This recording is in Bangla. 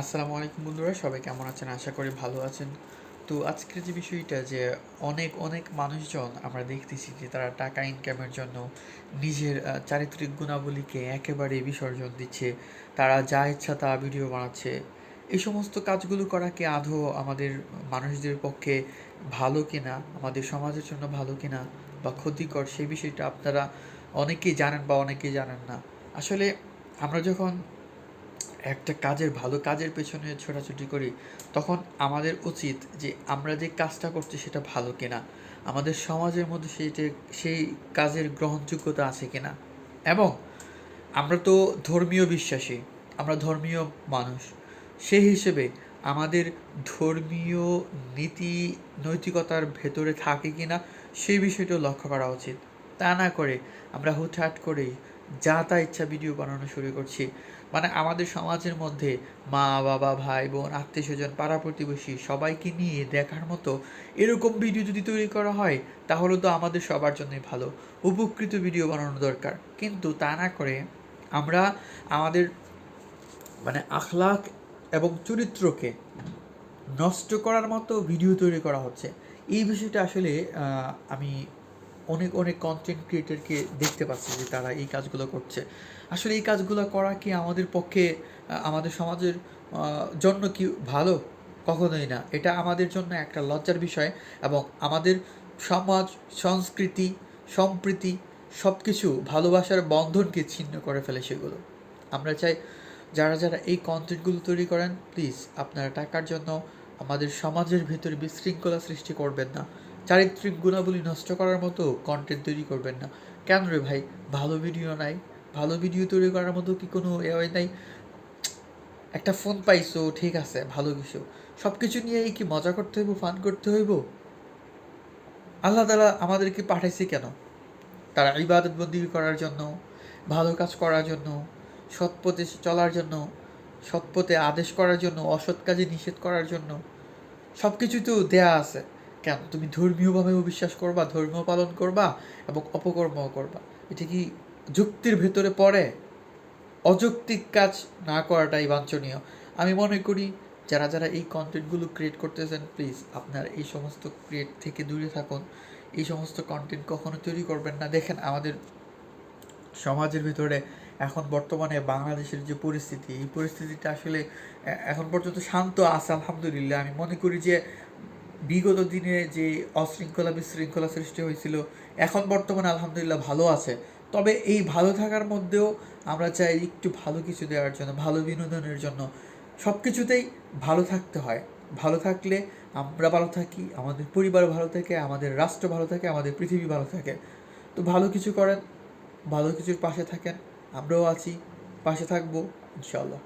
আসসালামু আলাইকুম বন্ধুরা, সবাই কেমন আছেন? আশা করি ভালো আছেন। তো আজকের যে বিষয়টা যে অনেক অনেক মানুষজন আমরা দেখতেছি যে তারা টাকা ইনকামের জন্য নিজের চারিত্রিক গুণাবলীকে একেবারে বিসর্জন দিচ্ছে। তারা যা ইচ্ছা তা ভিডিও বানাচ্ছে। এই সমস্ত কাজগুলো করা কি আদৌ আমাদের মানুষদের পক্ষে ভালো কিনা? আমাদের সমাজের জন্য ভালো কিনা? বা ক্ষতিকর? সেই বিষয়টা আপনারা অনেকেই জানেন বা অনেকেই জানেন না। আসলে আমরা যখন একটা কাজের, ভালো কাজের পেছনে ছোটাছুটি করি, তখন আমাদের উচিত যে আমরা যে কাজটা করছি সেটা ভালো কিনা, আমাদের সমাজের মধ্যে সেইটা, সেই কাজের গ্রহণযোগ্যতা আছে কিনা। এবং আমরা তো ধর্মীয় বিশ্বাসী, আমরা ধর্মীয় মানুষ, সেই হিসেবে আমাদের ধর্মীয় নীতি, নৈতিকতার ভেতরে থাকে কিনা, সেই বিষয়টাও লক্ষ্য করা উচিত। তা না করে আমরা হুটহাট করেই যা তা ইচ্ছা ভিডিও বানানো শুরু করছি। মানে আমাদের সমাজের মধ্যে মা, বাবা, ভাই, বোন, আত্মীয় স্বজন, পাড়া প্রতিবেশী সবাইকে নিয়ে দেখার মতো এরকম ভিডিও যদি তৈরি করা হয়, তাহলে তো আমাদের সবার জন্যই ভালো। উপকৃত ভিডিও বানানো দরকার। কিন্তু তা না করে আমরা আমাদের মানে আখলাক এবং চরিত্রকে নষ্ট করার মতো ভিডিও তৈরি করা হচ্ছে। এই বিষয়টা আসলে আমি অনেক অনেক কন্টেন্ট ক্রিয়েটরকে দেখতে পাচ্ছি যে তারা এই কাজগুলো করছে। আসলে এই কাজগুলো করা কি আমাদের পক্ষে আমাদের সমাজের জন্য কি ভালো? কখনোই না। এটা আমাদের জন্য একটা লজ্জার বিষয় এবং আমাদের সমাজ, সংস্কৃতি, সম্প্রীতি সব কিছু ভালোবাসার বন্ধনকে ছিন্ন করে ফেলে সেগুলো। আমরা চাই যারা যারা এই কন্টেন্টগুলো তৈরি করেন প্লিজ আপনারা টাকার জন্য আমাদের সমাজের ভেতরে বিশৃঙ্খলা সৃষ্টি করবেন না। চারিত্রিক গুণাবলী নষ্ট করার মতো কন্টেন্ট তৈরি করবেন না। কেন রে ভাই? ভালো ভিডিও নাই। ভালো ভিডিও তৈরি করার মতো কি কোনো এ নাই? একটা ফোন পাইছো, ঠিক আছে, ভালো কিছু। সব কিছু নিয়েই কি মজা করতে হইব ফান করতে হইব? আল্লাহ তালা আমাদেরকে পাঠাইছে কেন? তারা ইবাদত বন্দি করার জন্য, ভালো কাজ করার জন্য, সৎ পথে চলার জন্য, সৎ পথে আদেশ করার জন্য, অসৎ কাজে নিষেধ করার জন্য সব কিছুই তো দেয়া আছে। কেন তুমি ধর্মীয়ভাবে বিশ্বাস করবা, ধর্ম পালন করবা এবং অপকর্মও করবা। এটা কি যুক্তির ভেতরে পড়ে? অযৌক্তিক কাজ না করাটাই বাঞ্ছনীয়। আমি মনে করি, যারা যারা এই কন্টেন্টগুলো ক্রিয়েট করতেছেন প্লিজ আপনার এই সমস্ত ক্রিয়েট থেকে দূরে থাকুন। এই সমস্ত কন্টেন্ট কখনো তৈরি করবেন না। দেখেন, আমাদের সমাজের ভিতরে এখন বর্তমানে বাংলাদেশের যে পরিস্থিতি, এই পরিস্থিতিটা আসলে এখন পর্যন্ত শান্ত আছে, আলহামদুলিল্লাহ। আমি মনে করি যে বিগত দিনে যে অশৃঙ্খলা বিশৃঙ্খলা সৃষ্টি হয়েছিল, এখন বর্তমানে আলহামদুলিল্লাহ ভালো আছে। তবে এই ভালো থাকার মধ্যেও আমরা চাই একটু ভালো কিছু দেওয়ার জন্য, ভালো বিনোদনের জন্য। সব কিছুতেই ভালো থাকতে হয়। ভালো থাকলে আমরা ভালো থাকি, আমাদের পরিবার ভালো থাকে, আমাদের রাষ্ট্র ভালো থাকে, আমাদের পৃথিবী ভালো থাকে। তো ভালো কিছু করেন, ভালো কিছুর পাশে থাকেন, আমরাও আছি, পাশে থাকব ইনশাল্লাহ